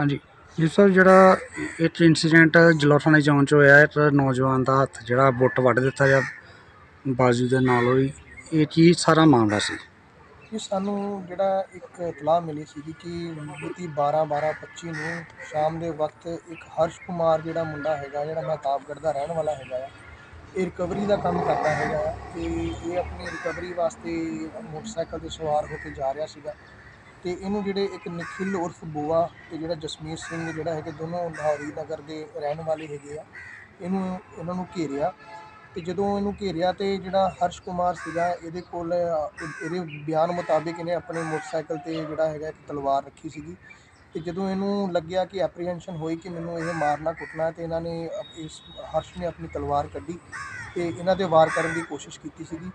ਹਾਂਜੀ। ਜੀ ਸਰ, ਜਿਹੜਾ ਇੱਕ ਇਨਸੀਡੈਂਟ ਜਲੋਥਾਣੇ ਚੌਂਕ 'ਚ ਹੋਇਆ, ਇੱਕ ਨੌਜਵਾਨ ਦਾ ਹੱਥ ਜਿਹੜਾ ਬੁੱਟ ਵੱਢ ਦਿੱਤਾ ਜਾਂ ਬਾਜ਼ੂ ਦੇ ਨਾਲ ਹੋਈ, ਇਹ ਕੀ ਸਾਰਾ ਮਾਮਲਾ ਸੀ? ਕਿ ਸਾਨੂੰ ਜਿਹੜਾ ਇੱਕ ਇਤਲਾਹ ਮਿਲੀ ਸੀਗੀ ਕਿ ਮਿਤੀ 12 12 25 ਨੂੰ ਸ਼ਾਮ ਦੇ ਵਕਤ ਇੱਕ ਹਰਸ਼ ਕੁਮਾਰ ਜਿਹੜਾ ਮੁੰਡਾ ਹੈਗਾ, ਜਿਹੜਾ ਮਹਿਤਾਬਗੜ੍ਹ ਦਾ ਰਹਿਣ ਵਾਲਾ ਹੈਗਾ ਆ, ਇਹ ਰਿਕਵਰੀ ਦਾ ਕੰਮ ਕਰਦਾ ਹੈਗਾ ਆ ਤੇ ਇਹ ਆਪਣੀ ਰਿਕਵਰੀ ਵਾਸਤੇ ਮੋਟਰਸਾਈਕਲ ਤੇ ਸਵਾਰ ਹੋ ਕੇ ਜਾ ਰਿਹਾ ਸੀਗਾ। ਤੇ ਇਹਨੂੰ ਜਿਹੜੇ ਇੱਕ ਨਖਿਲ ਉਰਫ ਬੋਆ ਤੇ ਜਿਹੜਾ ਜਸਮੀਤ ਸਿੰਘ ਜਿਹੜਾ ਹੈਗੇ, ਦੋਨੋਂ ਲਾਹੌਰੀ ਨਗਰ ਦੇ ਰਹਿਣ ਵਾਲੇ ਹੈਗੇ ਆ। ਇਹਨੂੰ, ਇਹਨਾਂ ਨੂੰ ਘੇਰਿਆ ਤੇ ਜਦੋਂ ਇਹਨੂੰ ਘੇਰਿਆ ਤੇ ਜਿਹੜਾ ਹਰਸ਼ ਕੁਮਾਰ ਸੀਗਾ, ਇਹਦੇ ਕੋਲ, ਇਹਦੇ ਬਿਆਨ ਮੁਤਾਬਿਕ ਇਹਨੇ ਆਪਣੇ ਮੋਟਰਸਾਈਕਲ ਤੇ ਜਿਹੜਾ ਹੈਗਾ ਇੱਕ ਤਲਵਾਰ ਰੱਖੀ ਸੀਗੀ। ਤੇ ਜਦੋਂ ਇਹਨੂੰ ਲੱਗਿਆ ਕਿ ਐਪਰੀਹੈਂਸ਼ਨ ਹੋਈ ਕਿ ਮੈਨੂੰ ਇਹ ਮਾਰਨਾ ਕੁੱਟਣਾ ਹੈ, ਤੇ ਇਹਨਾਂ ਨੇ ਇਸ, ਹਰਸ਼ ਨੇ ਆਪਣੀ ਤਲਵਾਰ ਕੱਢੀ ਤੇ ਇਹਨਾਂ ਤੇ ਵਾਰ ਕਰਨ ਦੀ ਕੋਸ਼ਿਸ਼ ਕੀਤੀ ਸੀਗੀ।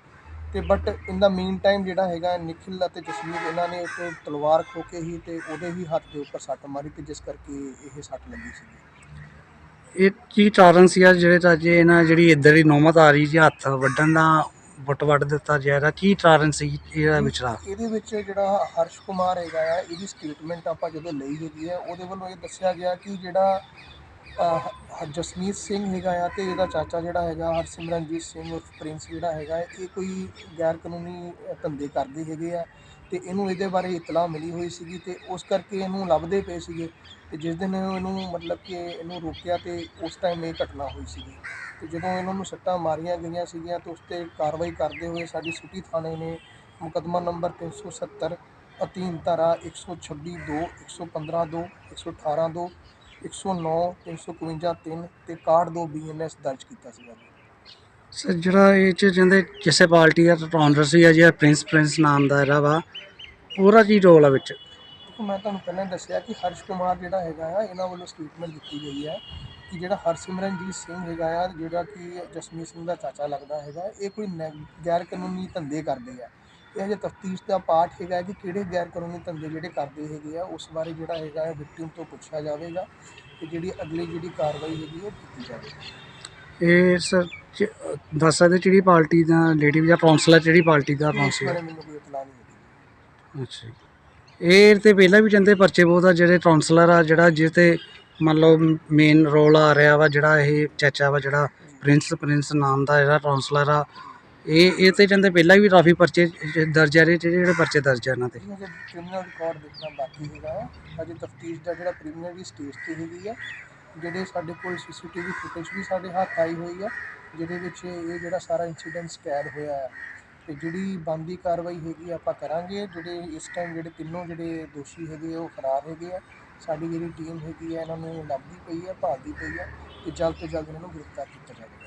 ਤੇ but in the mean time ਜਿਹੜਾ ਹੈਗਾ ਨਿਖਿਲ ਅਤੇ ਜਸਮੀਤ ਇਹਨਾਂ ਨੇ ਇੱਕ ਤਲਵਾਰ ਖੋ ਕੇ ਹੀ ਤੇ ਉਹਦੇ ਹੀ ਹੱਥ ਦੇ ਉੱਪਰ ਸੱਟ ਮਾਰੀ ਤੇ ਜਿਸ ਕਰਕੇ ਇਹ ਸੱਟ ਲੱਗੀ ਸੀਗੀ ਇਹ ਕੀ ਕਾਰਨ ਸੀ ਜਿਹੜੇ ਚਾਚੇ ਇਹਨਾਂ ਜਿਹੜੀ ਇੱਧਰ ਦੀ ਨੌਮਤ ਆ ਰਹੀ ਜੀ ਹੱਥ ਵੱਢਣ ਦਾ ਬੁੱਟ ਵੱਢ ਦਿੱਤਾ ਜਾ ਰਿਹਾ ਕੀ ਕਾਰਨ ਸੀ ਇਹਦਾ ਵਿਚਾਰਾ ਇਹਦੇ ਵਿੱਚ ਜਿਹੜਾ ਹਰਸ਼ ਕੁਮਾਰ ਹੈਗਾ ਆ ਇਹਦੀ ਸਟੇਟਮੈਂਟ ਆਪਾਂ ਜਦੋਂ ਲਈ ਹੈਗੀ ਆ ਉਹਦੇ ਵੱਲੋਂ ਇਹ ਦੱਸਿਆ ਗਿਆ ਕਿ ਜਿਹੜਾ ਹ- ਜਸਮੀਤ ਸਿੰਘ ਹੈਗਾ ਆ ਅਤੇ ਇਹਦਾ ਚਾਚਾ ਜਿਹੜਾ ਹੈਗਾ ਹਰਸਿਮਰਨਜੀਤ ਸਿੰਘ ਉਰਫ ਪ੍ਰਿੰਸ ਜਿਹੜਾ ਹੈਗਾ, ਇਹ ਕੋਈ ਗੈਰ ਕਾਨੂੰਨੀ ਧੰਦੇ ਕਰਦੇ ਹੈਗੇ ਆ ਤੇ ਇਹਨੂੰ ਇਹਦੇ ਬਾਰੇ ਇਤਲਾਹ ਮਿਲੀ ਹੋਈ ਸੀਗੀ ਤੇ ਉਸ ਕਰਕੇ ਇਹਨੂੰ ਲੱਭਦੇ ਪਏ ਸੀਗੇ ਤੇ ਜਿਸ ਦਿਨ ਇਹਨੂੰ ਮਤਲਬ ਕਿ ਇਹਨੂੰ ਰੋਕਿਆ ਤੇ ਉਸ ਟਾਈਮ ਇਹ ਘਟਨਾ ਹੋਈ ਸੀਗੀ। ਤੇ ਜਦੋਂ ਇਹਨਾਂ ਨੂੰ ਸੱਟਾਂ ਮਾਰੀਆਂ ਗਈਆਂ ਸੀਗੀਆਂ ਤੇ ਉਸ ਤੇ ਕਾਰਵਾਈ ਕਰਦੇ ਹੋਏ ਸਾਡੀ ਸਿਟੀ ਥਾਣੇ ਨੇ ਮੁਕੱਦਮਾ ਨੰਬਰ 370 ਅਧੀਨ ਧਾਰਾ 126 2 115 2 118 2 109 351 3 ਤੇ 61 2 ਬੀਐਨਐਸ ਦਰਜ ਕੀਤਾ ਸੀਗਾ ਜੀ। ਸਰ ਜਿਹੜਾ ਇਹ ਚ ਕਹਿੰਦੇ ਕਿਸੇ ਪਾਰਟੀ ਦਾ ਕਾਉਂਟਰ ਸੀ ਜਾਂ ਜਿਹੜਾ ਪ੍ਰਿੰਸ ਪ੍ਰਿੰਸ ਨਾਮ ਦਾ ਇਹਦਾ ਵਾ ਉਹਦਾ ਕੀ ਰੋਲ ਆ ਵਿੱਚ? ਦੇਖੋ ਮੈਂ ਤੁਹਾਨੂੰ ਪਹਿਲਾਂ ਹੀ ਦੱਸਿਆ ਕਿ ਹਰਸ਼ ਕੁਮਾਰ ਜਿਹੜਾ ਹੈਗਾ ਆ ਇਹਨਾਂ ਵੱਲੋਂ ਸਟੇਟਮੈਂਟ ਦਿੱਤੀ ਗਈ ਹੈ ਕਿ ਜਿਹੜਾ ਹਰਸਿਮਰਨਜੀਤ ਸਿੰਘ ਹੈਗਾ ਆ ਜਿਹੜਾ ਕਿ ਜਸਮੀਤ ਸਿੰਘ ਦਾ ਚਾਚਾ ਲੱਗਦਾ ਹੈਗਾ ਇਹ ਕੋਈ ਨੈ- ਗੈਰ ਕਾਨੂੰਨੀ ਧੰਦੇ ਕਰਦੇ ਆ। ਇਹ ਹਜੇ ਤਫਤੀਸ਼ ਦਾ ਪਾਰਟ ਹੈਗਾ ਕਿ ਕਿਹੜੇ ਗੈਰ ਕਾਨੂੰਨੀ ਧੰਦੇ ਜਿਹੜੇ ਕਰਦੇ ਹੈਗੇ ਆ ਉਸ ਬਾਰੇ ਜਿਹੜਾ ਹੈਗਾ ਵਿਕਟਿਮ ਤੋਂ ਪੁੱਛਿਆ ਜਾਵੇਗਾ ਤੇ ਜਿਹੜੀ ਅਗਲੀ ਜਿਹੜੀ ਕਾਰਵਾਈ ਹੈਗੀ ਉਹ ਕੀਤੀ ਜਾਵੇਗੀ। ਇਹ ਸਰ ਦੱਸ ਸਕਦੇ ਕਿਹੜੀ ਪਾਰਟੀ ਦਾ ਲੇਡੀ ਜਾਂ ਕਾਉਂਸਲਰ ਕਿਹੜੀ ਪਾਰਟੀ ਦਾ ਕਾਉਂਸਲਰ ਬਾਰੇ ਮੈਨੂੰ ਕੋਈ ਇਤਲਾਹ ਨਹੀਂ ਹੈਗੀ। ਅੱਛਾ ਜੀ। ਇਹ ਤੇ ਪਹਿਲਾਂ ਵੀ ਕਹਿੰਦੇ ਪਰਚੇ ਬਹੁਤ ਆ ਜਿਹੜੇ ਕਾਉਂਸਲਰ ਆ ਜਿਹੜਾ ਜਿਸ ਤੇ ਮੰਨ ਲਓ ਮੇਨ ਰੋਲ ਆ ਰਿਹਾ ਵਾ ਜਿਹੜਾ ਇਹ ਚਾਚਾ ਵਾ ਜਿਹੜਾ ਪ੍ਰਿੰਸ ਪ੍ਰਿੰਸ ਨਾਮ ਦਾ ਜਿਹੜਾ ਕਾਉਂਸਲਰ ਆ ਇਹ ਇਹ ਤੇ ਕਹਿੰਦੇ ਪਹਿਲਾਂ ਵੀ ਕਾਫੀ ਪਰਚੇ ਦਰਜ ਆ ਰਹੇ ਜਿਹੜੇ ਜਿਹੜੇ ਪਰਚੇ ਦਰਜ ਆ ਇਹਨਾਂ ਤੇ। ਇਹ ਕ੍ਰਿਮੀਨਲ ਰਿਕਾਰਡ ਦੇਖਣਾ ਬਾਕੀ ਹੈਗਾ ਹੈ। ਅਜੇ ਤਫਤੀਸ਼ ਦਾ ਜਿਹੜਾ ਪ੍ਰੀਮੀਅਰ ਪ੍ਰੀਮੀਨਰੀ ਸਟੇਜ ਤੇ ਹੈਗੀ ਆ, ਜਿਹੜੇ ਸਾਡੇ ਕੋਲ ਸੀਸੀਟੀਵੀ ਫੁਟੇਜ ਵੀ ਸਾਡੇ ਹੱਥ ਆਈ ਹੋਈ ਆ, ਜਿਹਦੇ ਵਿੱਚ ਇਹ ਜਿਹੜਾ ਸਾਰਾ ਇਨਸੀਡੈਂਟ ਕੈਦ ਹੋਇਆ ਹੈ। ਤੇ ਜਿਹੜੀ ਬੰਦੀ ਕਾਰਵਾਈ ਹੈਗੀ ਆਪਾਂ ਕਰਾਂਗੇ। ਜਿਹੜੇ ਇਸ ਟਾਈਮ ਜਿਹੜੇ ਤਿੰਨੋਂ ਜਿਹੜੇ ਦੋਸ਼ੀ ਹੈਗੇ ਆ, ਉਹ ਫਰਾਰ ਹੈਗੇ ਆ। ਸਾਡੀ ਜਿਹੜੀ ਟੀਮ ਹੈਗੀ ਆ, ਇਹਨਾਂ ਨੂੰ ਲੱਭਦੀ ਪਈ ਆ, ਭਾਲਦੀ ਪਈ ਆ, ਤੇ ਜਲਦ ਤੋਂ ਜਲਦ ਇਹਨਾਂ ਨੂੰ ਗ੍ਰਿਫਤਾਰ ਕੀਤਾ ਜਾਵੇਗਾ।